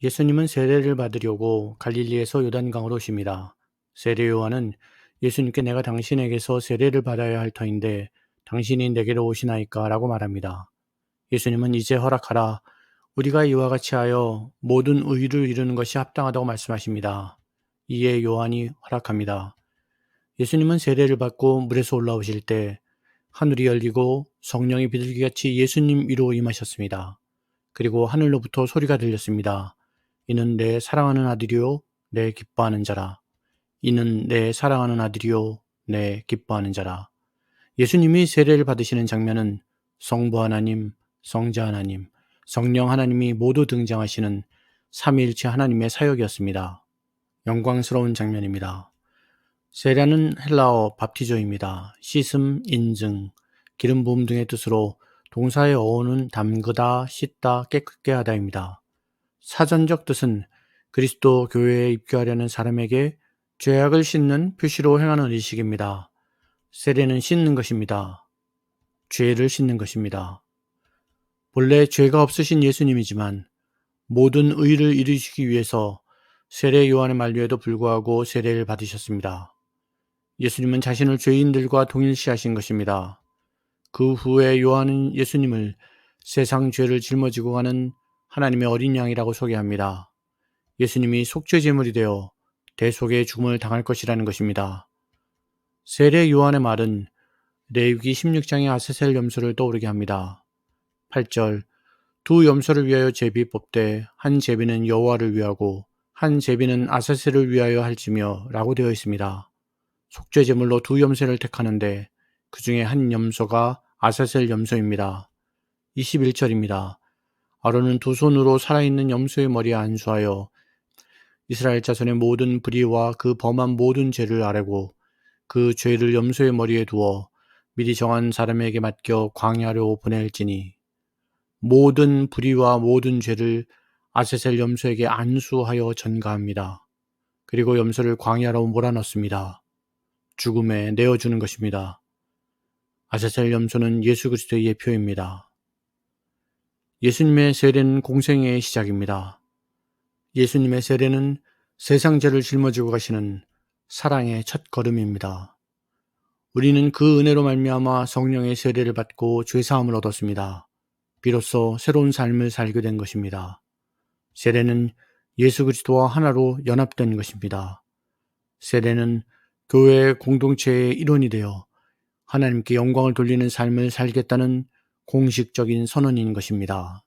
예수님은 세례를 받으려고 갈릴리에서 요단강으로 오십니다. 세례 요한은 예수님께 내가 당신에게서 세례를 받아야 할 터인데 당신이 내게로 오시나이까 라고 말합니다. 예수님은 이제 허락하라. 우리가 이와 같이 하여 모든 의를 이루는 것이 합당하다고 말씀하십니다. 이에 요한이 허락합니다. 예수님은 세례를 받고 물에서 올라오실 때 하늘이 열리고 성령이 비둘기같이 예수님 위로 임하셨습니다. 그리고 하늘로부터 소리가 들렸습니다. 이는 내 사랑하는 아들이요 내 기뻐하는 자라. 이는 내 사랑하는 아들이요 내 기뻐하는 자라. 예수님이 세례를 받으시는 장면은 성부 하나님, 성자 하나님, 성령 하나님이 모두 등장하시는 삼위일체 하나님의 사역이었습니다. 영광스러운 장면입니다. 세례는 헬라어 밥티조입니다. 씻음, 인증, 기름 부음 등의 뜻으로 동사의 어원은 담그다, 씻다, 깨끗게 하다입니다. 사전적 뜻은 그리스도 교회에 입교하려는 사람에게 죄악을 씻는 표시로 행하는 의식입니다. 세례는 씻는 것입니다. 죄를 씻는 것입니다. 본래 죄가 없으신 예수님이지만 모든 의를 이루시기 위해서 세례 요한의 만류에도 불구하고 세례를 받으셨습니다. 예수님은 자신을 죄인들과 동일시하신 것입니다. 그 후에 요한은 예수님을 세상 죄를 짊어지고 가는 하나님의 어린 양이라고 소개합니다. 예수님이 속죄 제물이 되어 대속의 죽음을 당할 것이라는 것입니다. 세례 요한의 말은 레위기 16장의 아세셀 염소를 떠오르게 합니다. 8절 두 염소를 위하여 제비 뽑되 한 제비는 여호와를 위하고 한 제비는 아세셀을 위하여 할지며 라고 되어 있습니다. 속죄 제물로 두 염소를 택하는데 그 중에 한 염소가 아세셀 염소입니다. 21절입니다. 아론은 두 손으로 살아있는 염소의 머리에 안수하여 이스라엘 자손의 모든 불의와 그 범한 모든 죄를 아뢰고 그 죄를 염소의 머리에 두어 미리 정한 사람에게 맡겨 광야로 보낼지니 모든 불의와 모든 죄를 아세셀 염소에게 안수하여 전가합니다. 그리고 염소를 광야로 몰아넣습니다. 죽음에 내어주는 것입니다. 아세셀 염소는 예수 그리스도의 예표입니다. 예수님의 세례는 공생애의 시작입니다. 예수님의 세례는 세상 죄를 짊어지고 가시는 사랑의 첫 걸음입니다. 우리는 그 은혜로 말미암아 성령의 세례를 받고 죄 사함을 얻었습니다. 비로소 새로운 삶을 살게 된 것입니다. 세례는 예수 그리스도와 하나로 연합된 것입니다. 세례는 교회의 공동체의 일원이 되어 하나님께 영광을 돌리는 삶을 살겠다는 공식적인 선언인 것입니다.